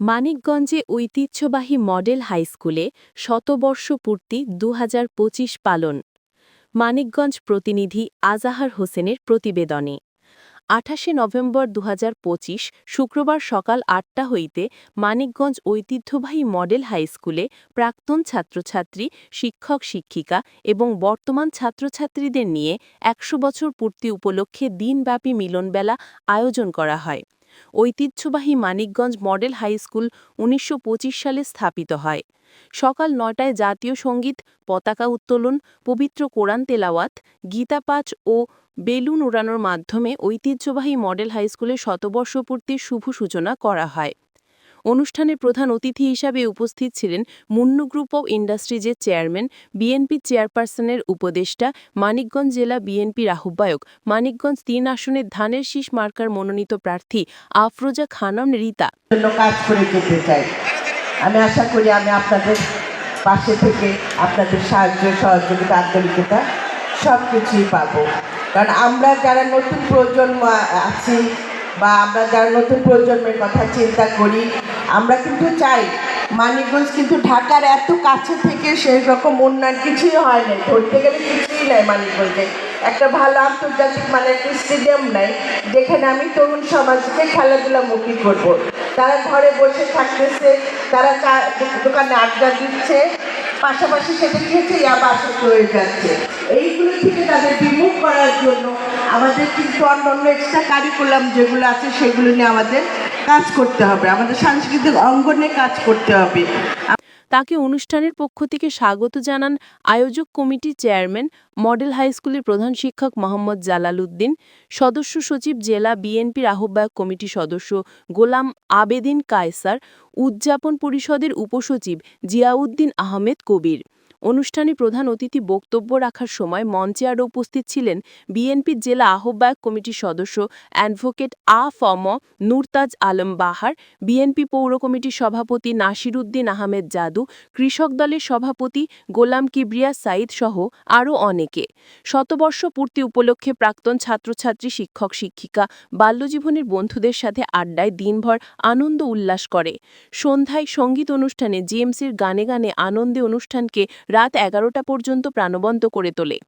মানিকগঞ্জে ঐতিহ্যবাহী মডেল হাইস্কুলে শতবর্ষ পূর্তি দু হাজার পঁচিশ পালন। মানিকগঞ্জ প্রতিনিধি আজাহার হোসেনের প্রতিবেদনে। আঠাশে নভেম্বর দু হাজার পঁচিশ, শুক্রবার সকাল আটটা হইতে মানিকগঞ্জ ঐতিহ্যবাহী মডেল হাইস্কুলে প্রাক্তন ছাত্রছাত্রী, শিক্ষক, শিক্ষিকা এবং বর্তমান ছাত্রছাত্রীদের নিয়ে একশো বছর পূর্তি উপলক্ষে দিনব্যাপী মিলনবেলা আয়োজন করা হয়। ঐতিহ্যবাহী মানিকগঞ্জ মডেল হাই স্কুল উনিশশো পঁচিশ সালে স্থাপিত হয়। সকাল নয়টায় জাতীয় সংগীত, পতাকা উত্তোলন, পবিত্র কোরআন তেলাওয়াত, গীতাপাঠ ও বেলুন উড়ানোর মাধ্যমে ঐতিহ্যবাহী মডেল হাইস্কুলের শতবর্ষপূর্তির শুভ সূচনা করা হয়। অনুষ্ঠানে প্রধান অতিথি হিসাবে উপস্থিত ছিলেন মুন্নু গ্রুপ অব ইন্ডাস্ট্রিজের চেয়ারম্যান, বিএনপি চেয়ারপারসনের উপদেষ্টা, মানিকগঞ্জ জেলা বিএনপির আহ্বায়ক, মানিকগঞ্জ তিন আসনের ধানের শীষ মার্কার মনোনীত প্রার্থী আফরোজা খানম রীতা। কাজ করে চাই। আমি আশা করি আমি আপনাদের পাশে থেকে আপনাদের সাহায্য, সহযোগিতা, আন্তরিকতা সব কিছুই পাবো। কারণ আমরা যারা নতুন প্রজন্ম আছি বা আমরা যারা নতুন প্রজন্মের কথা চিন্তা করি, আমরা কিন্তু চাই মানিকগঞ্জ কিন্তু ঢাকার এত কাছে থেকে সেই রকম উন্নয়ন কিছুই হয় নাই। ধরতে গেলে কিছুই নাই মানিকগঞ্জে। একটা ভালো আন্তর্জাতিক মানে একটা স্টেডিয়াম নাই। যেখানে আমি তরুণ সমাজকে খেলাধুলা খেলাধুলামুখী করব। তারা ঘরে বসে থাকতেছে, তারা দোকানে আড্ডা দিচ্ছে, পাশাপাশি সেটা কি হচ্ছে ইয়াবাসক হয়ে যাচ্ছে। এইগুলো থেকে তাদের বিমুখ করার জন্য আমাদের কিন্তু অন্য অন্য এক্সট্রা কারিকুলাম যেগুলো আছে সেগুলো নিয়ে আমাদের কাজ করতে হবে। আমাদের সাংস্কৃতিক অঙ্গনে কাজ করতে হবে। তাকে অনুষ্ঠানের পক্ষ থেকে স্বাগত জানান আয়োজক কমিটির চেয়ারম্যান, মডেল হাই স্কুলের প্রধান শিক্ষক মোহাম্মদ জালাল উদ্দিন সদস্য সচিব জেলা বিএনপির আহ্বায়ক কমিটি সদস্য গোলাম আবেদিন কায়সার, উদযাপন পরিষদের উপসচিব জিয়াউদ্দিন আহমেদ কবির। অনুষ্ঠানে প্রধান অতিথি বক্তব্য রাখার সময় মঞ্চে আরও উপস্থিত ছিলেন বিএনপির জেলা আহ্বায়ক কমিটির সদস্য অ্যাডভোকেট আ ফম নুরতাজ আলম বাহার, বিএনপি পৌর কমিটির সভাপতি নাসির উদ্দিন আহমেদ জাদু, কৃষক দলের সভাপতি গোলাম কিবরিয়া সাইদ সহ আরও অনেকে। শতবর্ষ পূর্তি উপলক্ষে প্রাক্তন ছাত্রছাত্রী, শিক্ষক, শিক্ষিকা, বাল্যজীবনের বন্ধুদের সাথে আড্ডায় দিনভর আনন্দ উল্লাস করে। সন্ধ্যায় সংগীত অনুষ্ঠানে জিএমসির গানে গানে আনন্দে অনুষ্ঠানকে রাত এগারোটা পর্যন্ত প্রাণবন্ত করে তোলে।